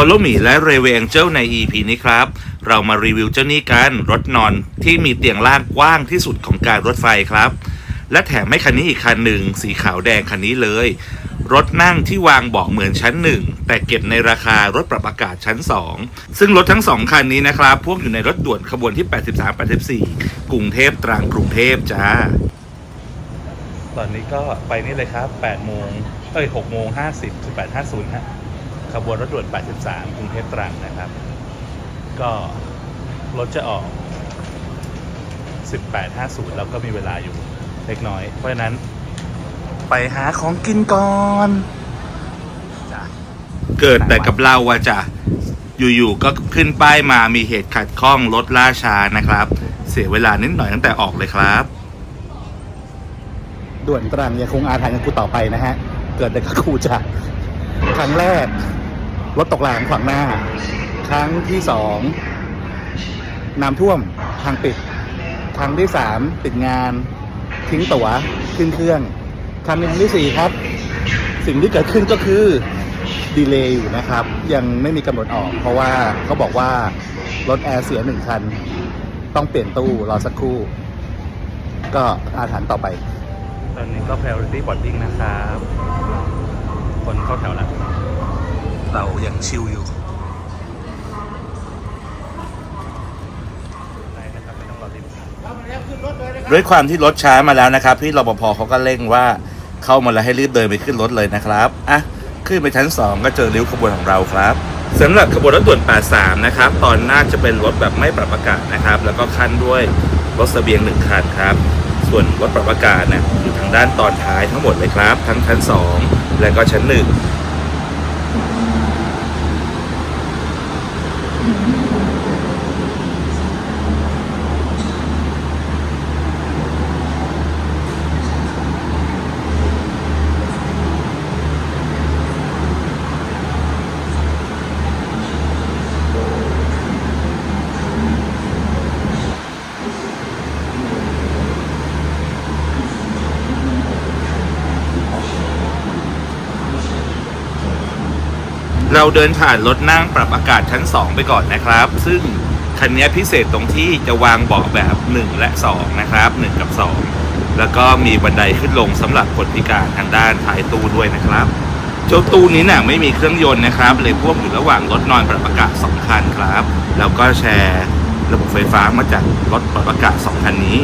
Follow Me และ r a v e Angel ใน EP นี้ครับ เรามารีวิวเจ้านี่กันรถนอนที่มีเตียงล่างกว้างที่สุดของการรถไฟครับ และแถมให้คันนี้อีกคันหนึ่งสีขาวแดงคันนี้เลย รถนั่งที่วางเบาะเหมือนชั้นหนึ่งแต่เก็บในราคารถปรับอากาศชั้น 2 ซึ่งรถทั้งสองคันนี้นะครับพวกอยู่ในรถด่วนขบวนที่ 83-84 กรุงเทพตรังกรุงเทพจ้าตอนนี้ก็ไปนี่เลยครับ8โมงเอ้ย6โมง50 1850ฮะ ขบวนรถด่วน 83 กรุงเทพตรังนะครับ ก็รถจะออก 1850 แล้วก็มีเวลาอยู่เล็กน้อย เพราะฉะนั้นไปหาของกินก่อนจ้ะเกิดแต่กับเราอะจ้ะอยู่ๆก็ขึ้นป้ายมามีเหตุขัดข้องรถล่าช้านะครับ เสียเวลานิดหน่อยตั้งแต่ออกเลยครับ ด่วนตรังยังคงอาถรรพ์กับกูต่อไปนะฮะ เกิดแต่กับกูจ้ะครั้งแรก รถตกรางขวางหน้า ครั้งที่สองน้ำท่วมทางปิด ครั้งที่สามติดงาน ทิ้งตั๋วขึ้นเครื่องครั้งที่สี่ครับ สิ่งที่เกิดขึ้นก็คือดีเลย์อยู่นะครับ ยังไม่มีกำหนดออก เพราะว่าเขาบอกว่ารถแอร์เสียหนึ่งคัน ต้องเปลี่ยนตู้รอสักครู่ ก็อาถรรพ์ต่อไป ตอนนี้ก็ priority boarding นะครับ คนเข้าแถวแล้ว เรายังชิลอยู่ด้วยความที่รถช้ามาแล้วนะครับ พี่รปภเขาก็เร่งว่าเข้ามาแล้วให้รีบเดินไปขึ้นรถเลยนะครับอะขึ้นไปชั้น 2 ก็เจอริ้วขบวนของเราครับสำหรับขบวนรถด่วน83นะครับ ตอนหน้าจะเป็นรถแบบไม่ปรับอากาศนะครับ แล้วก็ขั้นด้วยรถเสบียงหนึ่งคันครับ ส่วนรถปรับอากาศนะอยู่ทางด้านตอนท้ายทั้งหมดเลยครับ ทั้งชั้น 2 และก็ชั้น 1 เราเดินผ่านรถนั่งปรับอากาศชั้น 2 ไปก่อนนะครับ ซึ่งคันนี้พิเศษตรงที่จะวางเบาะแบบ 1 และ 2 นะครับ 1 กับ 2 แล้วก็มีบันไดขึ้นลงสำหรับคนพิการทางด้านท้ายตู้ด้วยนะครับเจ้าตู้นี้น่ะไม่มีเครื่องยนต์นะครับ เลยพ่วกอยู่ระหว่างรถนอนปรับอากาศ2คันครับ แล้วก็แชร์ระบบไฟฟ้ามาจากรถปรับอากาศ2คันนี้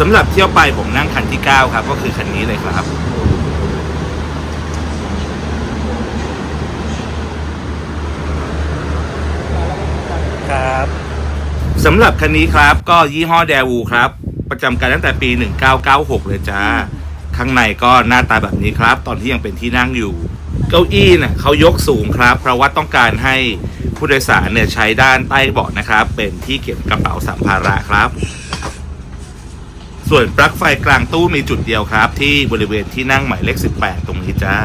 สำหรับเที่ยวไปผมนั่งคันที่ 9 ครับ ก็คือคันนี้เลยครับ ครับสำหรับคันนี้ครับก็ยี่ห้อแดวูครับ ประจำการตั้งแต่ปี 1996 เลยจ้า ข้างในก็หน้าตาแบบนี้ครับ ตอนที่ยังเป็นที่นั่งอยู่ เก้าอี้เนี่ยเขายกสูงครับ เพราะว่าต้องการให้ผู้โดยสารเนี่ยใช้ด้านใต้เบาะนะครับ เป็นที่เก็บกระเป๋าสัมภาระครับ ส่วนปลั๊กไฟกลางตู้มีจุดเดียวครับ ที่บริเวณที่นั่งหมายเลข 18 ตรงนี้จ้า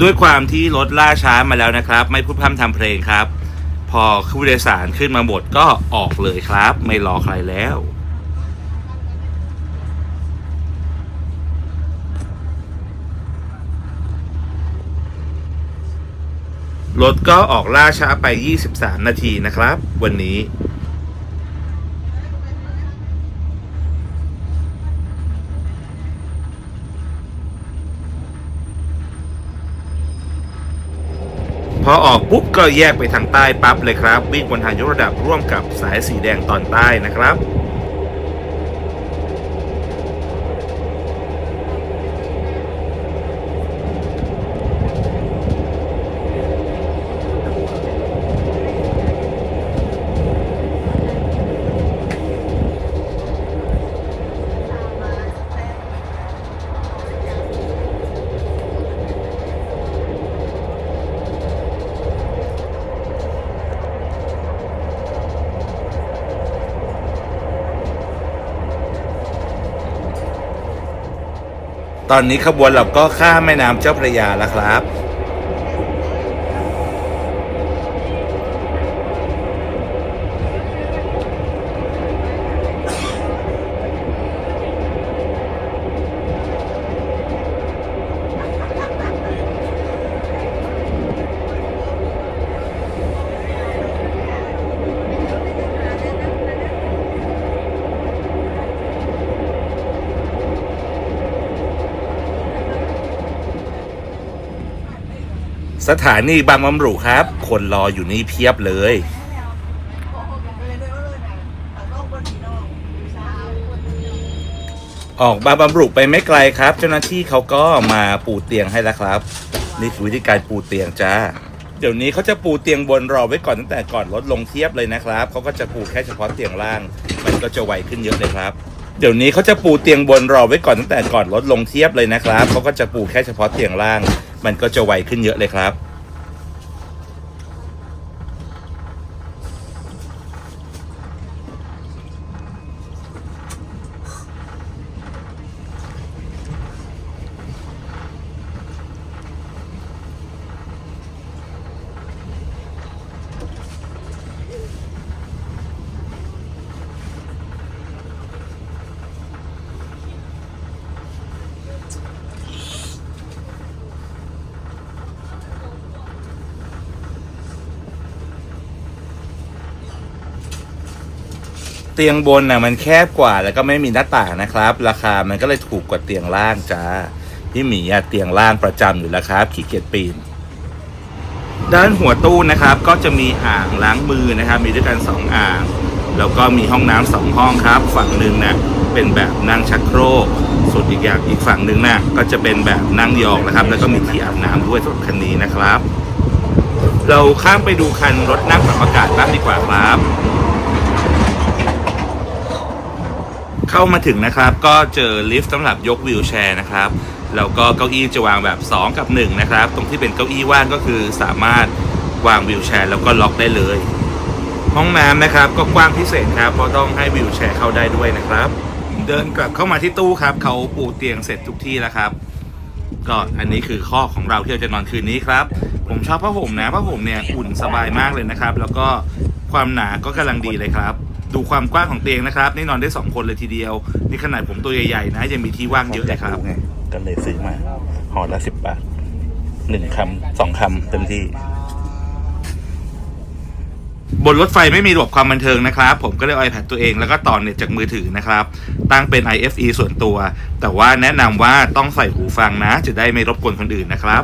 ด้วยความที่รถล่าช้ามาแล้วนะครับ ไม่พูดพร่ำทำเพลงครับ พอผู้โดยสารขึ้นมาหมดก็ออกเลยครับ ไม่รอใครแล้ว รถก็ออกล่าช้าไป 23 นาทีนะครับ วันนี้พอออกปุ๊บก็แยกไปทางใต้ปั๊บเลยครับ วิ่งบนทางยกระดับร่วมกับสายสีแดงตอนใต้นะครับ ตอนนี้ขบวนเราก็ข้ามแม่น้ำเจ้าพระยาแล้วครับ สถานีบางบำรุครับ คนรออยู่นี่เพียบเลย ออกบางบำรุไปไม่ไกลครับ เจ้าหน้าที่เขาก็มาปูเตียงให้แล้วครับ นี่คือวิธีการปูเตียงจ้า เดี๋ยวนี้เขาจะปูเตียงบนรอไว้ก่อนตั้งแต่ก่อนรถลงเทียบเลยนะครับเขาก็จะปูแค่เฉพาะเตียงล่าง มันก็จะไวขึ้นเยอะเลยครับเดี๋ยวนี้เขาจะปูเตียงบนรอไว้ก่อนตั้งแต่ก่อนรถลงเทียบเลยนะครับเขาก็จะปูแค่เฉพาะเตียงล่าง มันก็จะไวขึ้นเยอะเลยครับ เตียงบนน่ะมันแคบกว่าแล้วก็ไม่มีหน้าต่างนะครับ ราคามันก็เลยถูกกว่าเตียงล่างจ้าพี่หมีอะเตียงล่างประจำอยู่แล้วครับขี้เกียจปีน ด้านหัวตู้นะครับก็จะมีอ่างล้างมือนะครับ มีด้วยกันสองอ่าง แล้วก็มีห้องน้ำสองห้องครับ ฝั่งหนึ่งน่ะเป็นแบบนั่งชักโครกส่วนอีกอย่างอีกฝั่งหนึ่งน่ะก็จะเป็นแบบนั่งยองนะครับ แล้วก็มีที่อาบน้ำด้วยสำหรับคันนี้นะครับ เราข้ามไปดูคันรถนั่งปรับอากาศบ้างดีกว่าครับ เข้ามาถึงนะครับ ก็เจอลิฟต์สำหรับยกวีลแชร์นะครับแล้วก็เก้าอี้จะวางแบบ 2 กับ 1 นะครับ ตรงที่เป็นเก้าอี้ว่างก็คือสามารถวางวีลแชร์แล้วก็ล็อกได้เลย ห้องน้ำนะครับก็กว้างพิเศษครับเพราะต้องให้วีลแชร์เข้าได้ด้วยนะครับ เดินกลับเข้ามาที่ตู้ครับเขาปูเตียงเสร็จทุกที่แล้วครับ ก็อันนี้คือข้อของเราที่เราจะนอนคืนนี้ครับ ผมชอบผ้าห่มนะผ้าห่มเนี่ยอุ่นสบายมากเลยนะครับ แล้วก็ความหนาก็กำลังดีเลยครับ ดูความกว้างของเตียงนะครับ นี่นอนได้สองคนเลยทีเดียว นี่ขนาดผมตัวใหญ่ๆนะ ยังมีที่ว่างเยอะเลยครับก็เลยซื้อมาห่อละสิบบาทหนึ่งคำสองคำเต็มที่ บนรถไฟไม่มีระบบความบันเทิงนะครับ ผมก็เลยเอา iPad ตัวเองแล้วก็ต่อเน็ตจากมือถือนะครับ ตั้งเป็น IFE ส่วนตัว แต่ว่าแนะนำว่าต้องใส่หูฟังนะ จะได้ไม่รบกวนคนอื่นนะครับ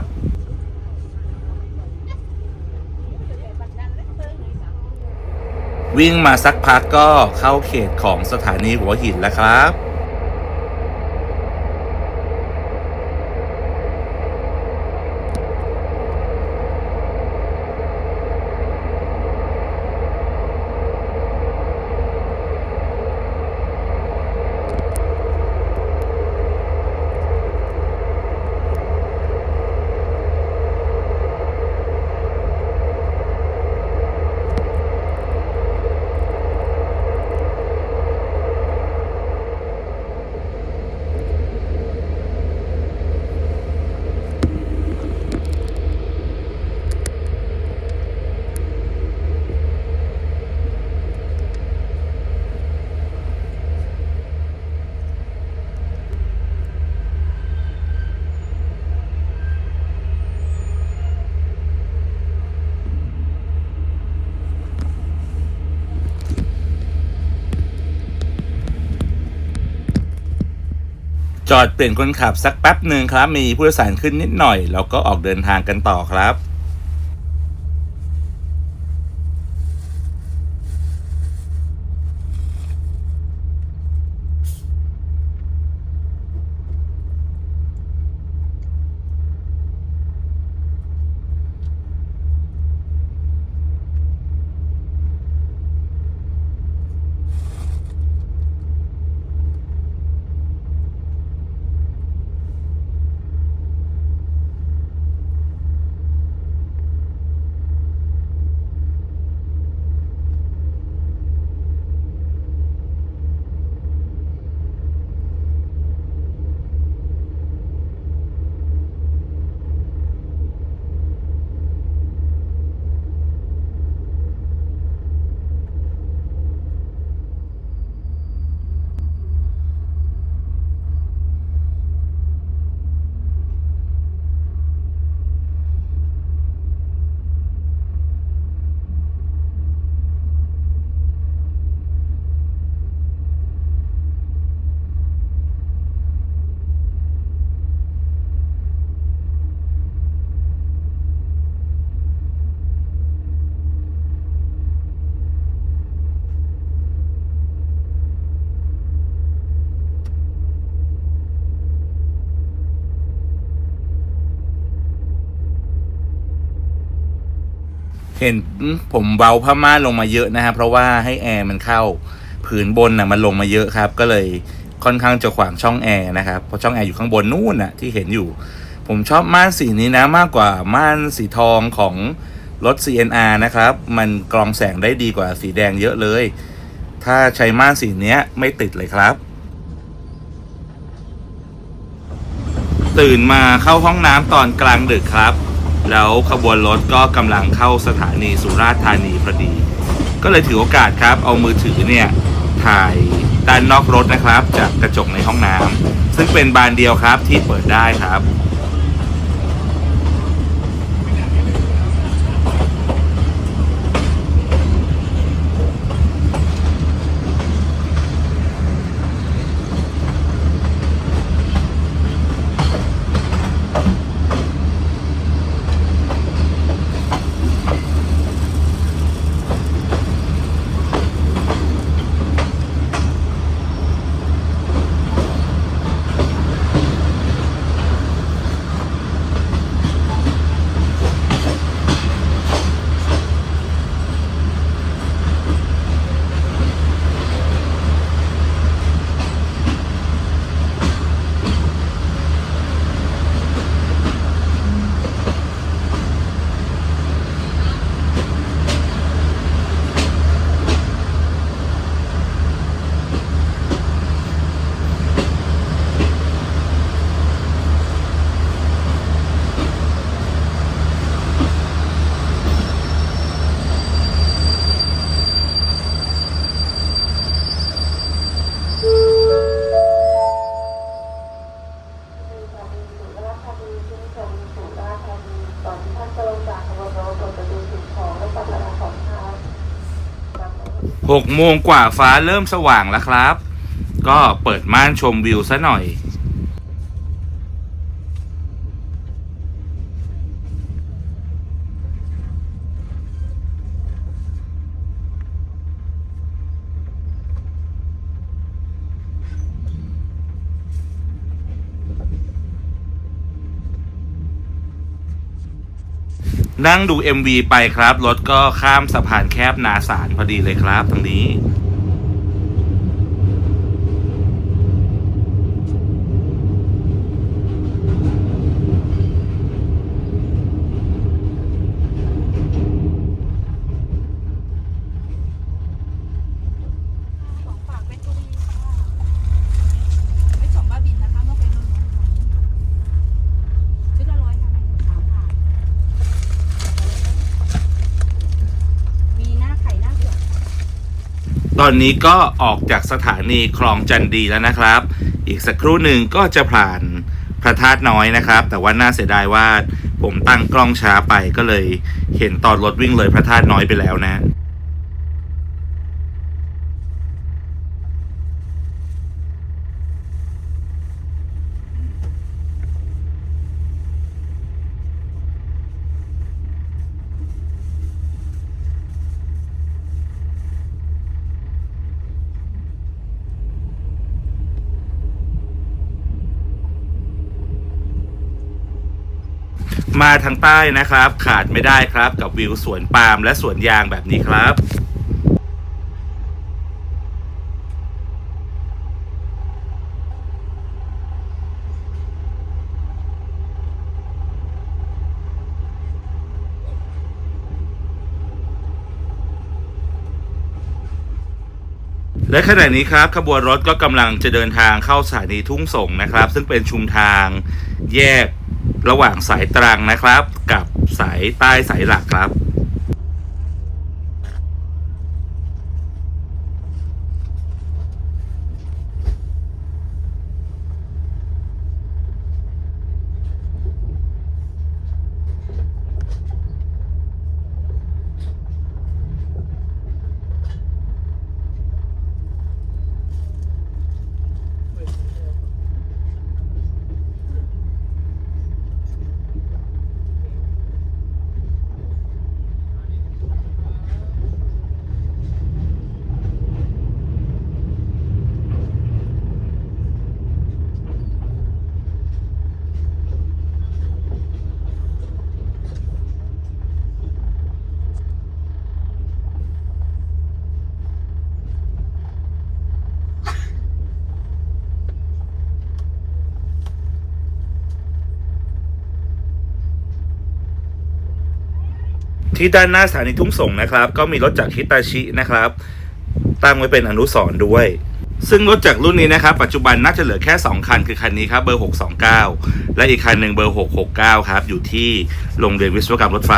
วิ่งมาสักพักก็เข้าเขตของสถานีหัวหินแล้วครับ จอดเปลี่ยนคนขับสักแป๊บหนึ่งครับ มีผู้โดยสารขึ้นนิดหน่อย แล้วก็ออกเดินทางกันต่อครับ เห็นผมเบาผ้าม่านลงมาเยอะนะครับเพราะว่าให้แอร์มันเข้าผืนบนน่ะมันลงมาเยอะครับ ก็เลยค่อนข้างจะขวางช่องแอร์นะครับเพราะช่องแอร์อยู่ข้างบนนู่นน่ะที่เห็นอยู่ ผมชอบม่านสีนี้นะมากกว่าม่านสีทองของรถ CNR นะครับ มันกรองแสงได้ดีกว่าสีแดงเยอะเลย ถ้าใช้ม่านสีเนี้ยไม่ติดเลยครับ ตื่นมาเข้าห้องน้ำตอนกลางดึกครับ แล้วขบวนรถก็กำลังเข้าสถานีสุราษฎร์ธานีพอดี ก็เลยถือโอกาสครับ เอามือถือเนี่ยถ่ายด้านนอกรถนะครับ จากกระจกในห้องน้ำซึ่งเป็นบานเดียวครับที่เปิดได้ครับ 6โมงกว่าฟ้าเริ่มสว่างแล้วครับ ก็เปิดม่านชมวิวซะหน่อย นั่งดู MV ไปครับ รถก็ข้ามสะพานแคบนาสารพอดีเลยครับตรงนี้ ของฝากเพชรบุรีค่ะไม่สองบ้าบินนะคะเมื่อเป็นร้อยชุดละร้อยค่ะแม่สามค่ะมีหน้าไข่หน้าเผือก ตอ นนี้ก็ออกจากสถานีคลองจันดีแล้วนะครับ อีกสักครู่หนึ่งก็จะผ่านพระธาตุน้อยนะครับ แต่ว่าน่าเสียดายว่าผมตั้งกล้องช้าไปก็เลยเห็นตอนรถวิ่งเลยพระธาตุน้อยไปแล้วนะ มาทางใต้นะครับ ขาดไม่ได้ครับกับวิวสวนปาล์มและสวนยางแบบนี้ครับและขณะนี้ครับขบวนรถก็กำลังจะเดินทางเข้าสถานีทุ่งสงนะครับ ซึ่งเป็นชุมทางแยก ระหว่างสายตรังนะครับ กับสายใต้สายหลักครับ ที่ด้านหน้าสถานีทุ่งสงนะครับ ก็มีรถจากฮิตาชินะครับ ตั้งไว้เป็นอนุสรณ์ด้วย ซึ่งรถจากรุ่นนี้นะครับ ปัจจุบันน่าจะเหลือแค่ 2 คัน คือคันนี้ครับเบอร์ 629 และอีกคันหนึ่งเบอร์ 669 ครับ อยู่ที่โรงเรียนวิศวกรรมรถไฟ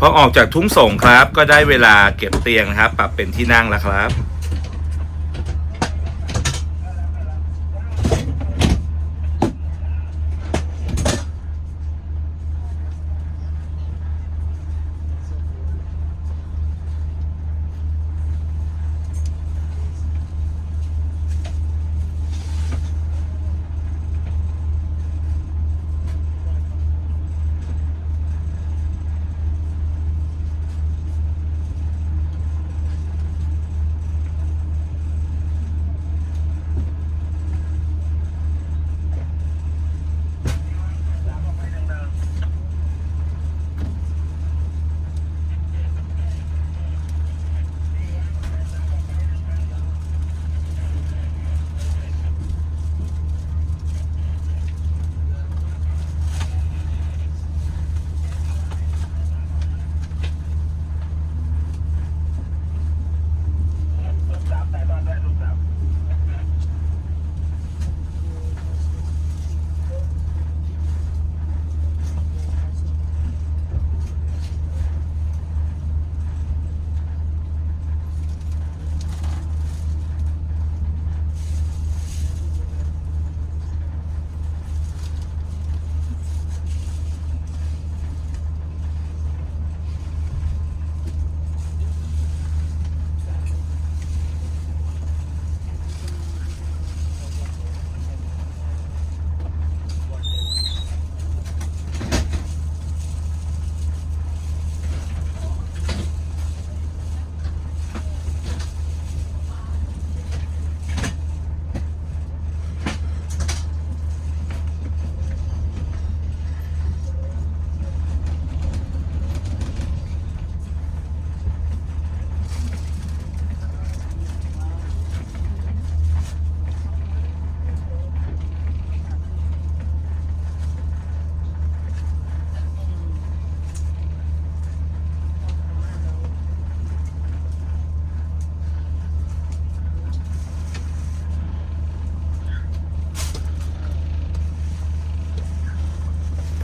พอออกจากทุ่งส่งครับ ก็ได้เวลาเก็บเตียงนะครับ ปรับเป็นที่นั่งแล้วครับ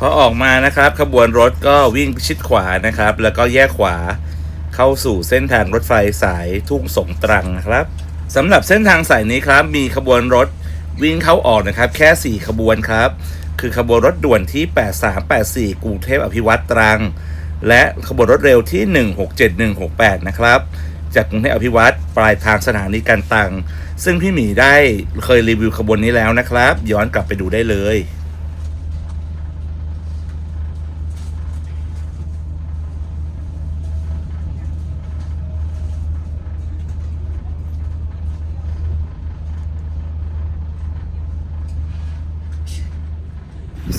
อออกมานะครับ ขบวนรถก็วิ่งชิดขวานะครับ แล้วก็แยกขวาเข้าสู่เส้นทางรถไฟสายทุ่งสงตรังนะครับสำหรับเส้นทางสายนี้ครับ มีขบวนรถวิ่งเข้าออกนะครับ แค่ 4 ขบวนครับ คือขบวนรถด่วนที่ 8384 กรุงเทพอภิวัตรตรัง และขบวนรถเร็วที่ 167168 นะครับ จากกรุงเทพอภิวัตรปลายทางสถานีกันตังซึ่งพี่หมีได้เคยรีวิวขบวนนี้แล้วนะครับ ย้อนกลับไปดูได้เลย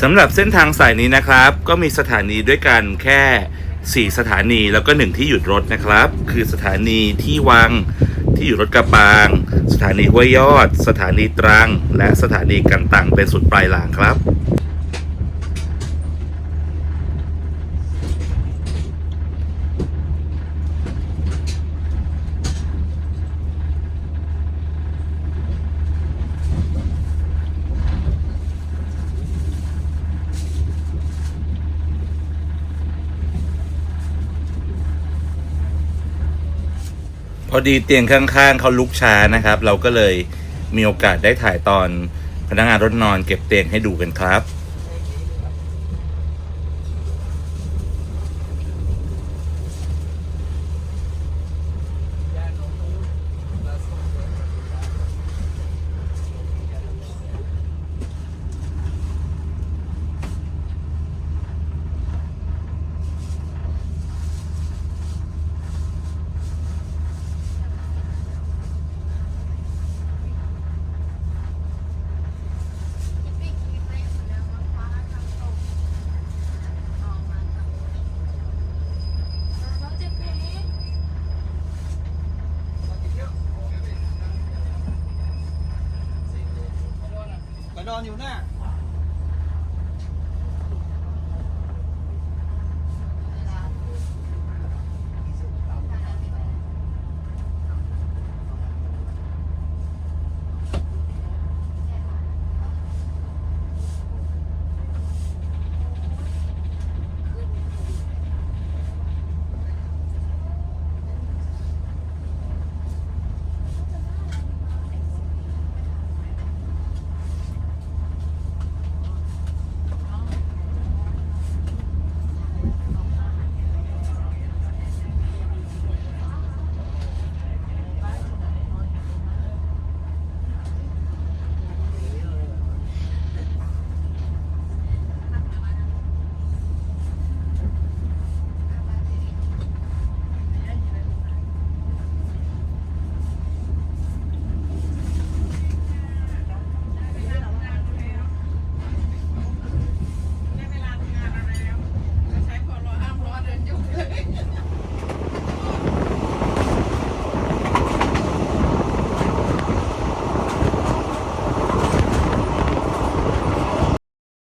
สำหรับเส้นทางสายนี้นะครับ ก็มีสถานีด้วยกันแค่ 4 สถานีแล้วก็ 1 ที่หยุดรถนะครับ คือสถานีที่วังที่อยู่รถกระปาง สถานีห้วยยอด สถานีตรัง และสถานีกันตังเป็นสุดปลายหลางครับ อดีเตียงข้างๆเขาลุกช้านะครับ เราก็เลยมีโอกาสได้ถ่ายตอนพนักงานรถนอนเก็บเตียงให้ดูกันครับ ดอนอยู่หน้า